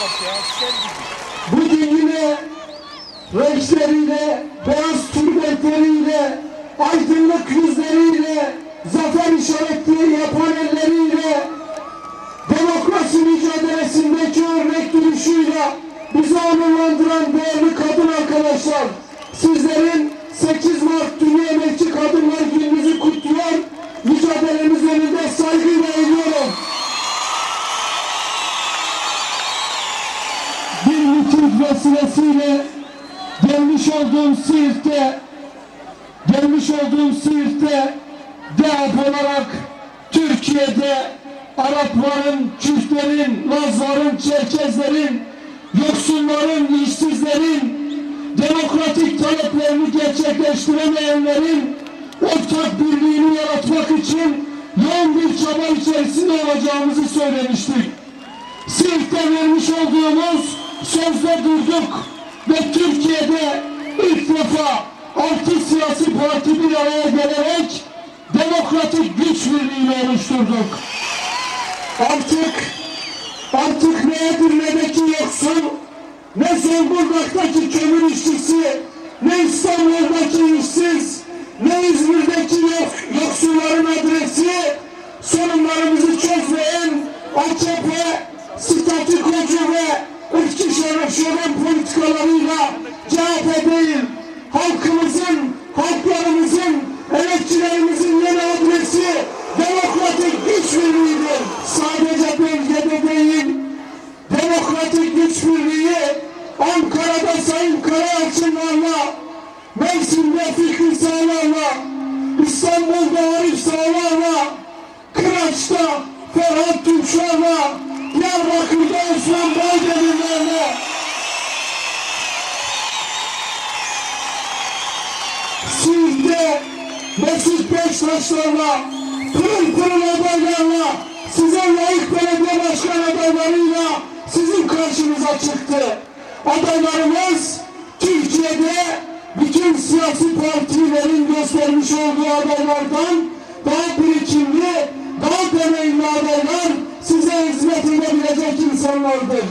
bak ya, sen renkleriyle, beyaz tülbentleriyle, aydınlık yüzleriyle, zafer işaretleri yapan elleriyle, demokrasi mücadelesindeki örnek duruşuyla bizi onurlandıran değerli kadın arkadaşlar, sizlerin 8 Mart Dünya Emekçi Kadınlar Gününüzü kutluyor, mücadelemiz önünde saygıyla vesilesiyle gelmiş olduğum Siirt'te gelmiş olduğum Siirt'te DEAP olarak Türkiye'de Arapların, Kürtlerin, Lazların, Çerkezlerin, yoksulların, işsizlerin, demokratik taleplerini gerçekleştiremeyenlerin ortak birliğini yaratmak için yoğun bir çaba içerisinde olacağımızı söylemiştik. Siirt'te vermiş olduğumuz sözde durduk ve Türkiye'de ilk defa altı siyasi parti bir araya gelerek demokratik güç birliğini oluşturduk. Artık artık ne Edirne'deki yoksul, ne Zonguldak'taki kömür işçisi, ne İstanbul'daki işsiz, ne İzmir'deki yok, yoksulların adresi sorunlarımızı çözmeyen AKP statükocu ve Eskişehir şehrin politikalarıyla CHP değil, halkımızın, halklarımızın, emekçilerimizin yeni adresi demokratik güç birliğidir. Sadece bölgede değil, demokratik güç birliği Ankara'da Sayın Karayalçınlarla, Mersin'de Fikri Sağlar'la, İstanbul'da Arif Sağlar'la, Kıraç'ta Ferhat Tümşar'la, Diyarbakır'da Osman Baydemirler'le, Siirt'te Mesut Beştaşlar'la, pırıl pırıl adaylarla, size layık belediye başkan adaylarıyla sizin karşınıza çıktı. Adaylarımız Türkiye'de bütün siyasi partilerin göstermiş olduğu adaylardan daha birikimli, daha deneyimli adaylar size hizmet edebilecek insanlardır.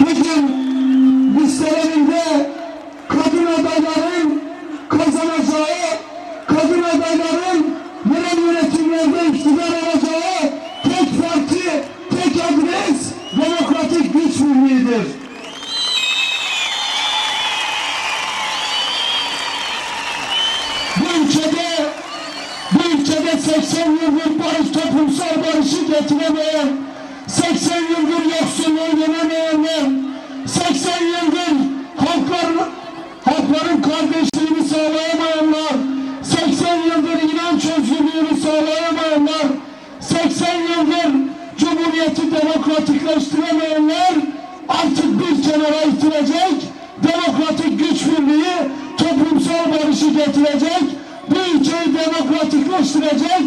Bugün listelerinde kadın adayların kazanacağı, kadın adayların yerel yönetimlerde iktidar olacağı tek parti, tek adres demokratik güç birliğidir. Bu ülkede bu ülkede 80 yıldır barış toplumsal barışı getiremeyen, 80 yıldır yoksulluğu yenemeyenler, 80 yıldır halkların, halkların kardeşliğini sağlayamayanlar, 80 yıldır inanç özgürlüğünü sağlayamayanlar, 80 yıldır Cumhuriyeti demokratikleştiremeyenler artık bir kenara itirecek, demokratik güç birliği toplumsal barışı getirecek, bu ülkeyi demokratikleştirecek,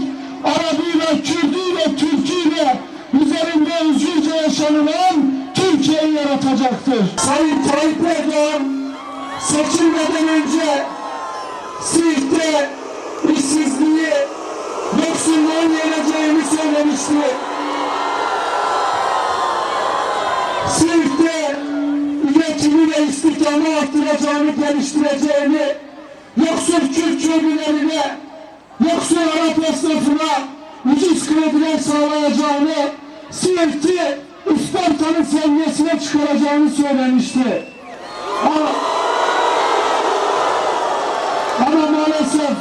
Arabıyla, Kürdüyle, Türküyle üzerinde özgürce yaşanılan Türkiye'yi yaratacaktır. Sayın Tayyip Erdoğan seçilmeden önce Siirt'te işsizliği, yoksulluğun yeneceğini söylemişti. Siirt'te üretimi ve istihdamı arttıracağını, geliştireceğini, yoksul Kürt köylülerine, yoksul Arap esnafına ucuz krediler sağlayacağını, Siirt'i Isparta'nın seviyesine çıkaracağını söylemişti. Ama, ama maalesef,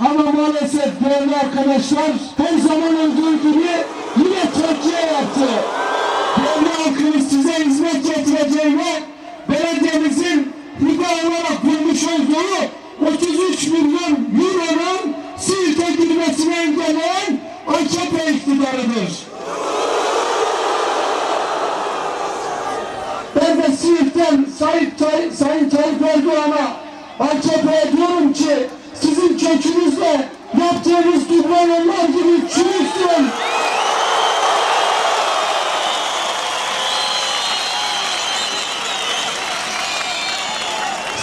ama maalesef değerli arkadaşlar her zaman olduğu gibi yine Türkiye yaptı. Değerli halkımız size hizmet getireceğine belediyemizin hibe olarak bulmuş olduğu 33 milyon euronun Siirt'e girmesini engelleyen AKP iktidarıdır. Ben de Siirt'ten Sayın, Tay Sayın Tayyip Erdoğan'a AKP'ye diyorum ki sizin kökünüzle yaptığınız yollar gibi çürüksün.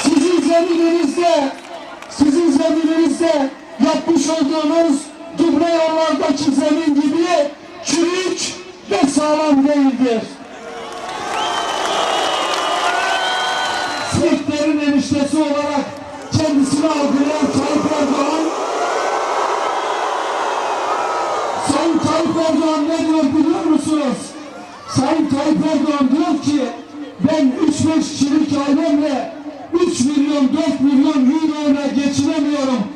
Sizin zemininizde, sizin zemininizde yapmış olduğunuz yollardaki zemin gibi çürük ve sağlam değildir. Siirtlerin eniştesi olarak kendisini algılayan Tayyip Erdoğan Sayın Tayyip Erdoğan ne diyor biliyor musunuz? Sayın Tayyip Erdoğan diyor ki ben 3-5 kişilik ailemle 3 milyon 4 milyon euro geçinemiyorum.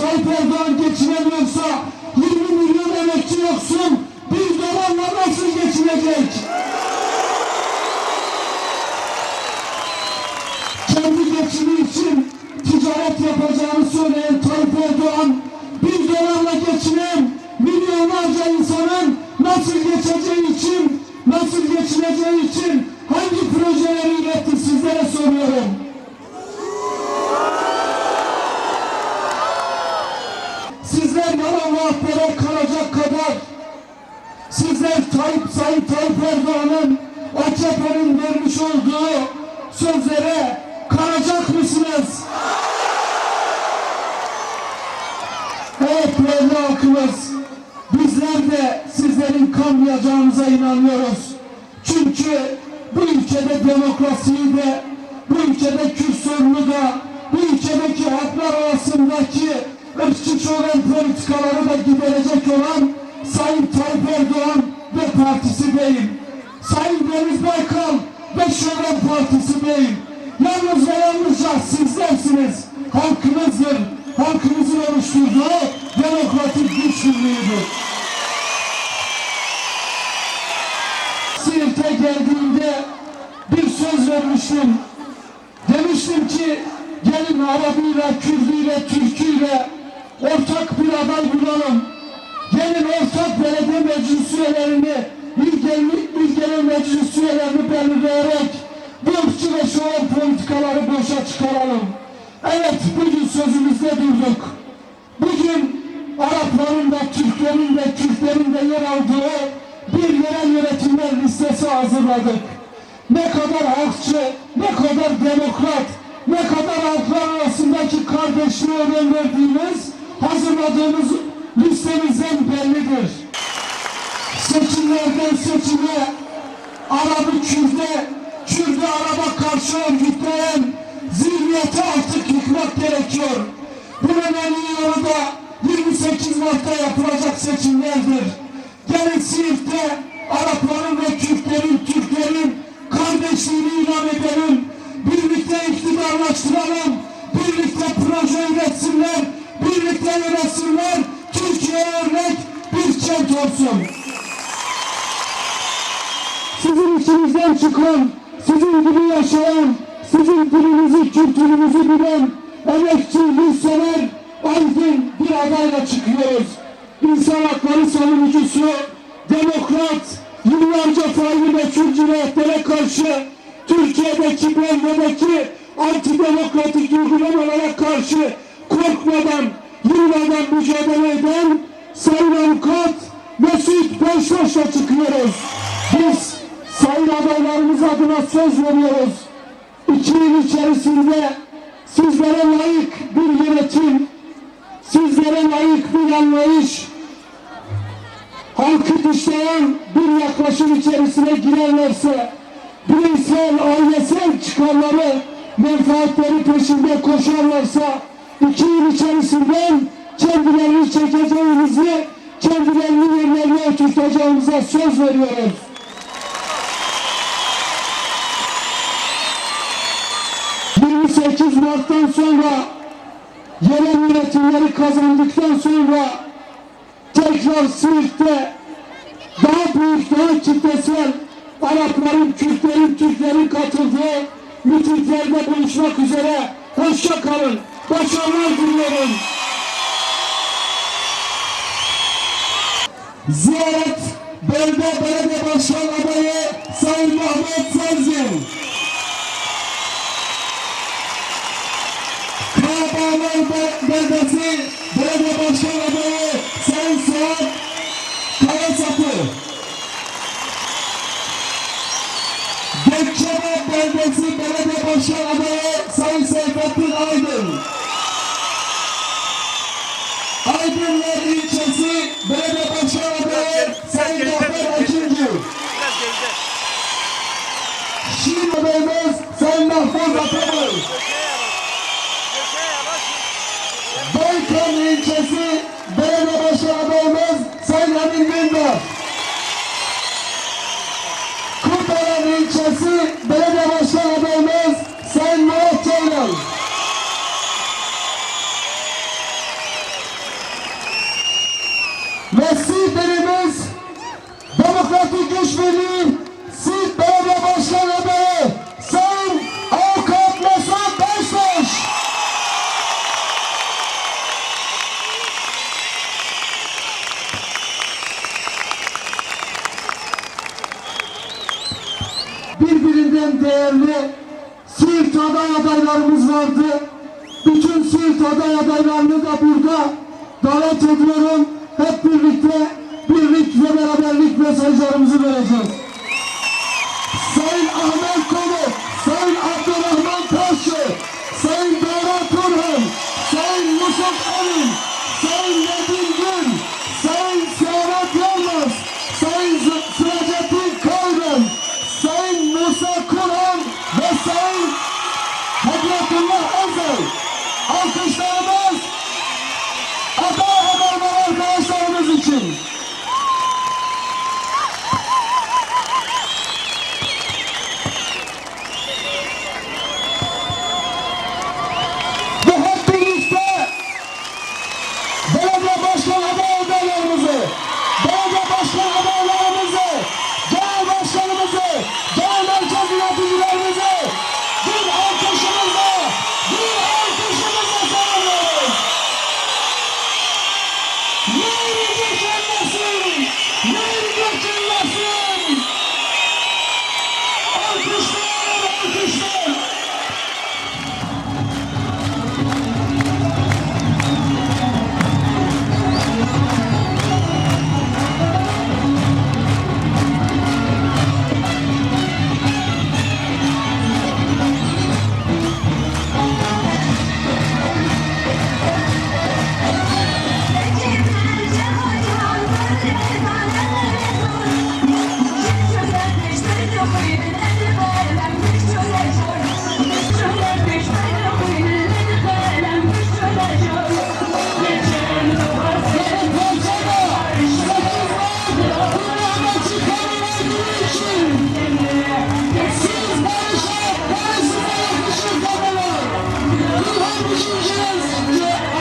Tayyip Erdoğan geçinemiyorsa 20 milyon emekçi yoksun bir dolarla nasıl geçinecek? kendi geçimi için ticaret yapacağını söyleyen Tayyip Erdoğan bir dolarla geçinen milyonlarca insanın nasıl geçeceği için, nasıl geçineceği için kanacak mısınız? Evet değerli halkımız, bizler de sizlerin kanmayacağınıza inanıyoruz. Çünkü bu ülkede demokrasiyi de, bu ülkede Kürt sorunu da, bu ülkedeki halklar arasındaki ırkçı çoğun politikaları da giderecek olan Sayın Tayyip Erdoğan ve partisi değil. Sayın Deniz Baykal ve Şölen Partisi değil. Yalnız ve yalnızca sizlersiniz. Halkınızdır. Halkınızın oluşturduğu demokratik güç birliğidir. Siirt'e geldiğimde bir söz vermiştim. Demiştim ki gelin Arabiyle, Kürdüyle, Türküyle ortak bir aday bulalım. Gelin ortak belediye meclis üyelerini, ülkenin, ülkenin meclis üyelerini belirleyerek bu ırkçı ve şoven politikaları boşa çıkaralım. Evet bugün sözümüzde durduk. Bugün Arapların da Türklerin de Kürtlerin de yer aldığı bir yerel yönetimler listesi hazırladık. Ne kadar halkçı, ne kadar demokrat, ne kadar halklar arasındaki kardeşliğe önem verdiğimiz hazırladığımız listemizden bellidir. Seçimlerden seçime, Arabı Kürt'e, Kürt'ü Arap'a karşı örgütleyen zihniyeti artık yıkmak gerekiyor. Bunun en iyi yolu da 28 Mart'ta yapılacak seçimlerdir. Gelin Siirt'te Arapların ve Kürtlerin, Türklerin kardeşliğini ilan edelim. Birlikte iktidarlaştıralım. Birlikte proje üretsinler. Birlikte yönetsinler. Türkiye örnek bir kent olsun sizin içinizden çıkan, sizin gibi yaşayan, sizin dilinizi, kültürünüzü bilen, emekçi, liseler, aydın bir adayla çıkıyoruz. İnsan hakları savunucusu, demokrat, yıllarca faili meçhul cinayetlere karşı, Türkiye'deki bölgedeki antidemokratik uygulamalara karşı korkmadan, yılmadan mücadele eden Sayın Avukat Mesut Beştaş'la çıkıyoruz. Biz sayın adaylarımız adına söz veriyoruz. İki yıl içerisinde sizlere layık bir yönetim, sizlere layık bir anlayış, halkı dışlayan bir yaklaşım içerisine girerlerse, bireysel, ailesel çıkarları, menfaatleri peşinde koşarlarsa, iki yıl içerisinden kendilerini çekeceğimizi, kendilerini yerlerine oturtacağımıza söz veriyoruz. ...28 Mart'tan sonra... ...yerel yönetimleri kazandıktan sonra... ...tekrar Siirt'te... ...daha büyük, daha kitlesel... ...Arapların, Kürtlerin, Türklerin katıldığı... ...mitinglerde buluşmak üzere... ...hoşça kalın, başarılar diliyorum. Ziyaret Bölge Belediye Başkan Adayı Sayın Mahmut Serzin. Beldesi Belediye Başkan Adayı Sayın Suat Karasapı. Gökçebe Beldesi Belediye Başkan Adayı Sayın Seyfettin Aydın. Aydınlar ilçesi belediye başkan adayı Sayın Zafer geride. Şirin adayımız Sayın Mahfuz Atamır. Köşeye yavaş. Köşeye yavaş. Baykan ilçesi belediye başkan adayımız Sayın Emin Gündar. Kurtaran ilçesi belediye başkan adayımız Sayın Murat Ceylan. Ve Siirtlerimiz Demokratik Güç Birliği Siirt Belediye Başkan Adayı Sayın Avukat Mesut Beştaş. Birbirinden değerli Siirt aday adaylarımız vardı. Bütün Siirt aday adaylarını da burada davet ediyorum. Mesajlarımızı vereceğiz. Yeah.